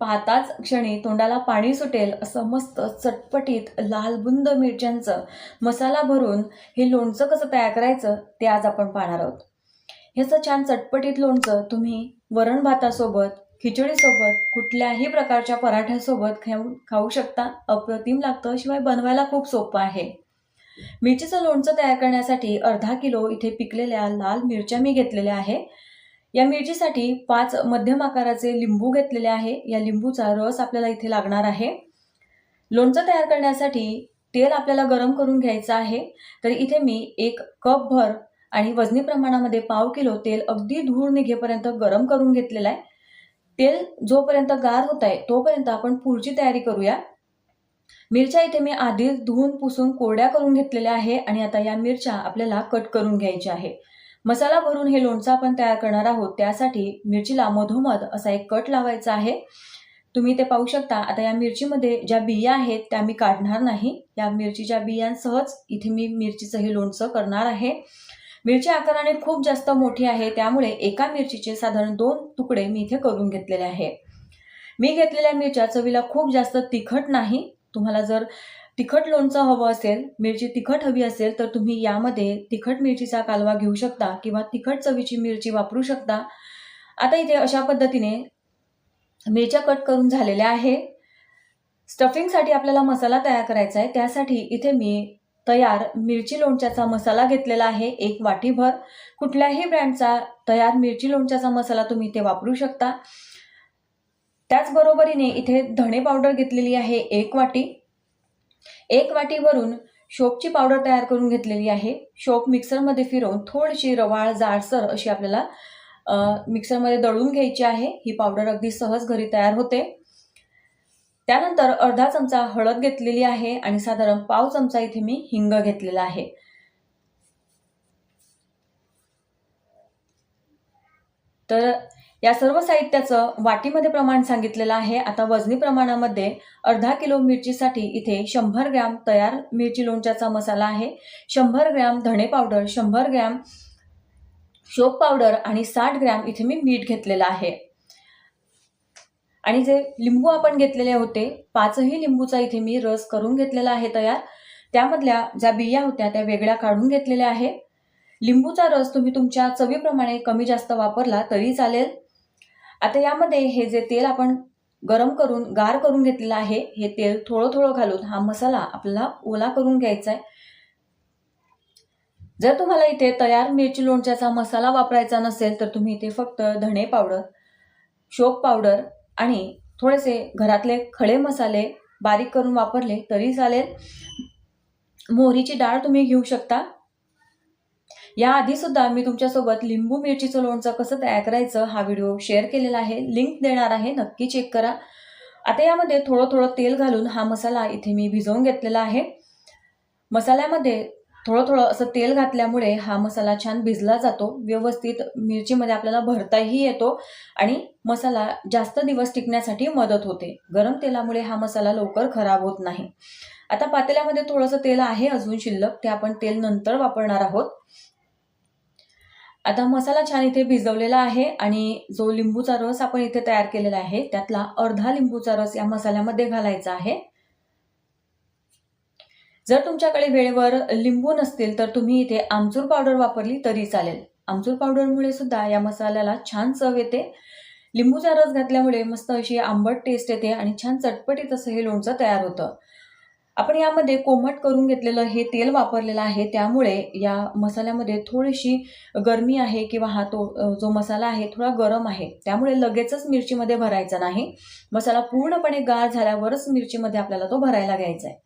पाहताच क्षणी तोंडाला पाणी सुटेल असं मस्त चटपटीत लालबुंद मिरच्यांचं मसाला भरून हे लोणचं कसं तयार करायचं ते आज आपण पाहणार आहोत. ह्याचं छान चटपटीत लोणचं तुम्ही वरण भातासोबत खिचडीसोबत कुठल्याही प्रकारच्या पराठ्यासोबत खाऊ खाऊ शकता. अप्रतिम लागतं शिवाय बनवायला खूप सोपं आहे. मिरचीचं लोणचं तयार करण्यासाठी अर्धा किलो इथे पिकलेल्या लाल मिरच्या मी घेतलेल्या आहे. या मिरचीसाठी पाच मध्यम आकाराचे लिंबू घेतलेले आहे. या लिंबूचा रस आपल्याला इथे लागणार आहे. लोणचं तयार करण्यासाठी तेल आपल्याला गरम करून घ्यायचं आहे. तर इथे मी एक कप भर आणि वजनी प्रमाणामध्ये पाव किलो तेल अगदी धूर निघेपर्यंत गरम करून घेतलेलं आहे. तेल जोपर्यंत गार होत आहे तोपर्यंत आपण पुढची तयारी करूया. मिरच्या इथे मी आधीच धुवून पुसून कोरड्या करून घेतलेल्या आहे आणि आता या मिरच्या आपल्याला कट करून घ्यायच्या आहे. मसाला भरून हे लोणचं आपण तयार करणार आहोत त्यासाठी मिरचीला मधोमध असा एक कट लावायचा आहे. तुम्ही ते पाहू शकता. आता या मिरचीमध्ये ज्या बिया आहेत त्या मी काढणार नाही. या मिरचीच्या बियांसहच इथे मी मिरचीचं हे लोणचं करणार आहे. मिरची आकाराने खूप जास्त मोठी आहे त्यामुळे एका मिरचीचे साधारण दोन तुकडे मी इथे करून घेतलेले आहे. मी घेतलेल्या मिरच्या चवीला खूप जास्त तिखट नाही. तुम्हाला जर तिखट लोणचं हवं असेल मिरची तिखट हवी असेल तर तुम्ही यामध्ये तिखट मिरचीचा कालवा घेऊ शकता किंवा तिखट चवीची मिरची वापरू शकता. आता इथे अशा पद्धतीने मिरच्या कट करून झालेल्या आहे. स्टफिंगसाठी आपल्याला मसाला तयार करायचा आहे. त्यासाठी इथे मी तयार मिरची लोणच्याचा मसाला घेतलेला आहे एक वाटीभर. कुठल्याही ब्रँडचा तयार मिरची लोणच्याचा मसाला तुम्ही इथे वापरू शकता. त्याचबरोबरीने इथे धणे पावडर घेतलेली आहे एक वाटी. एक वाटीवरून शोपची पावडर तयार करून घेतलेली आहे. शोप मिक्सरमध्ये फिरवून थोडीशी रवाळ जाडसर अशी आपल्याला मिक्सरमध्ये दळून घ्यायची आहे. ही पावडर अगदी सहज घरी तयार होते. त्यानंतर अर्धा चमचा हळद घेतलेली आहे आणि साधारण पाव चमचा इथे मी हिंग घेतलेला आहे. तर या सर्व साहित्याचं वाटीमध्ये प्रमाण सांगितलेलं आहे. आता वजनी प्रमाणामध्ये अर्धा किलो मिरचीसाठी इथे शंभर ग्रॅम तयार मिरची लोणच्याचा मसाला आहे. शंभर ग्रॅम धणे पावडर शंभर ग्रॅम शोप पावडर आणि साठ ग्रॅम इथे मी मीठ घेतलेलं आहे. आणि जे लिंबू आपण घेतलेले होते पाचही लिंबूचा इथे मी रस करून घेतलेला आहे तयार. त्यामधल्या ज्या बिया होत्या त्या वेगळ्या काढून घेतलेल्या आहे. लिंबूचा रस तुम्ही तुमच्या चवीप्रमाणे कमी जास्त वापरला तरी चालेल. आता यामध्ये हे जे तेल आपण गरम करून गार करून घेतलेलं आहे हे तेल थोडं थोडं घालून हा मसाला आपल्याला ओला करून घ्यायचा आहे. जर तुम्हाला इथे तयार मिरची लोणच्याचा मसाला वापरायचा नसेल तर तुम्ही इथे फक्त धणे पावडर शोक पावडर आणि थोडेसे घरातले खडे मसाले बारीक करून वापरले तरी चालेल. मोहरीची डाळ तुम्ही घेऊ शकता. याआधी सुद्धा मी तुमच्यासोबत लिंबू मिरचीचं लोणचं कसं तयार करायचं हा व्हिडिओ शेअर केलेला आहे. लिंक देणार आहे नक्की चेक करा. आता यामध्ये थोडं थोडं तेल घालून हा मसाला इथे मी भिजवून घेतलेला आहे. मसाल्यामध्ये थोडं थोडं असं तेल घातल्यामुळे हा मसाला छान भिजला जातो. व्यवस्थित मिरचीमध्ये आपल्याला भरताही येतो आणि मसाला जास्त दिवस टिकण्यासाठी मदत होते. गरम तेलामुळे हा मसाला लवकर खराब होत नाही. आता पातेल्यामध्ये थोडंसं तेल आहे अजून शिल्लक. ते आपण तेल नंतर वापरणार आहोत. आता मसाला छान इथे भिजवलेला आहे आणि जो लिंबूचा रस आपण इथे तयार केलेला आहे त्यातला अर्धा लिंबूचा रस या मसाल्यामध्ये घालायचा आहे. जर तुमच्याकडे वेळेवर लिंबू नसतील तर तुम्ही इथे आमचूर पावडर वापरली तरी चालेल. आमचूर पावडरमुळे सुद्धा या मसाल्याला छान चव येते. लिंबूचा रस घातल्यामुळे मस्त अशी आंबट टेस्ट येते आणि छान चटपटीत असं हे लोणचं तयार होतं. आपण यामध्ये कोमट करून घेतलेलं हे तेल वापरलेलं आहे त्यामुळे या मसाल्यामध्ये थोडीशी गरमी आहे किंवा हा तो जो मसाला आहे थोडा गरम आहे. त्यामुळे लगेचच मिरचीमध्ये भरायचा नाही. मसाला पूर्णपणे गार झाल्यावरच मिरचीमध्ये आपल्याला तो भरायला घ्यायचा आहे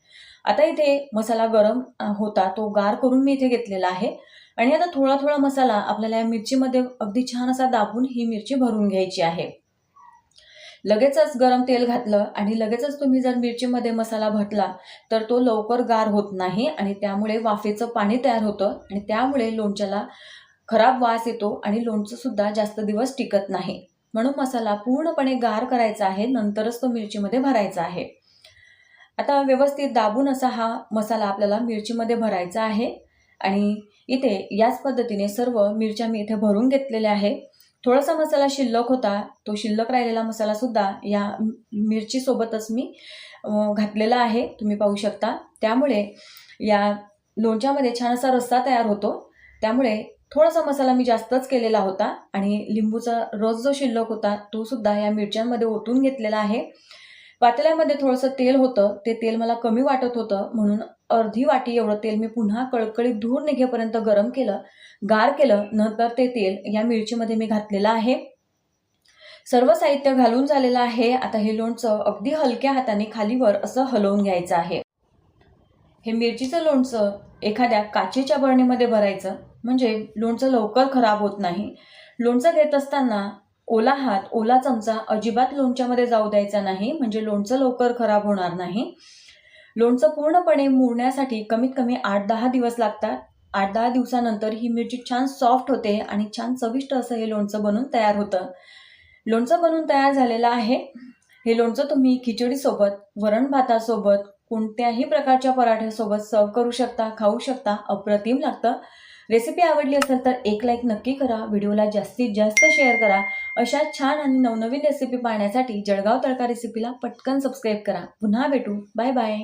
आता इथे मसाला गरम होता तो गार करून मी इथे घेतलेला आहे. आणि आता थोडा थोडा मसाला आपल्याला या मिरचीमध्ये अगदी छान असा दाबून ही मिरची भरून घ्यायची आहे. लगेचच गरम तेल घातलं आणि लगेचच तुम्ही जर मिरचीमध्ये मसाला भटला तर तो लवकर गार होत नाही आणि त्यामुळे वाफेचं पाणी तयार होतं आणि त्यामुळे लोणच्याला खराब वास येतो आणि लोणचं सुद्धा जास्त दिवस टिकत नाही. म्हणून मसाला पूर्णपणे गार करायचा आहे नंतरच तो मिरचीमध्ये भरायचा आहे. आता व्यवस्थित दाबून असा हा मसाला आपल्याला मिरचीमध्ये भरायचा आहे आणि इथे याच पद्धतीने सर्व मिरच्या मी इथे भरून घेतलेल्या आहे थोडासा मसाला शिल्लक होता तो शिल्लक राहिलेला मसालासुद्धा या मिरचीसोबतच मी घातलेला आहे तुम्ही पाहू शकता. त्यामुळे या लोणच्यामध्ये छान असा रस्सा तयार होतो. त्यामुळे थोडासा मसाला मी जास्तच केलेला होता आणि लिंबूचा रस जो शिल्लक होता तो सुद्धा या मिरच्यांमध्ये ओतून घेतलेला आहे. पातेल्यामध्ये थोडंसं तेल होतं. ते तेल मला कमी वाटत होतं. म्हणून अर्धी वाटी एवढं तेल मी पुन्हा कळकळीत धूर निघेपर्यंत गरम केलं. गार केलं. नंतर ते तेल या मिरचीमध्ये मी घातलेलं आहे. सर्व साहित्य घालून झालेलं आहे. आता हे लोणचं अगदी हलक्या हाताने खालीवर असं हलवून घ्यायचं आहे. हे मिरचीचं लोणचं एखाद्या काचेच्या बरणीमध्ये भरायचं. म्हणजे लोणचं लवकर खराब होत नाही. लोणचं घेत असताना ओला हात ओला चमचा अजिबात लोणच्यामध्ये जाऊ द्यायचा नाही. म्हणजे लोणचं लवकर खराब होणार नाही. लोणचं पूर्णपणे मुरण्यासाठी कमीत कमी आठ दहा दिवस लागतात. आठ दहा दिवसानंतर ही मिरची छान सॉफ्ट होते आणि छान चविष्ट असं हे लोणचं बनून तयार होतं. लोणचं बनून तयार झालेलं आहे. हे लोणचं तुम्ही खिचडीसोबत वरण भातासोबत कोणत्याही प्रकारच्या पराठ्यासोबत सर्व करू शकता खाऊ शकता अप्रतिम लागतं. रेसिपी आवडली असेल तर एक लाईक नक्की करा. व्हिडिओला जास्तीत जास्त शेअर करा. अशा छान आणि नवनवीन रेसिपी पाहण्यासाठी जळगाव तडका रेसिपीला पटकन सबस्क्राईब करा. पुन्हा भेटू. Bye bye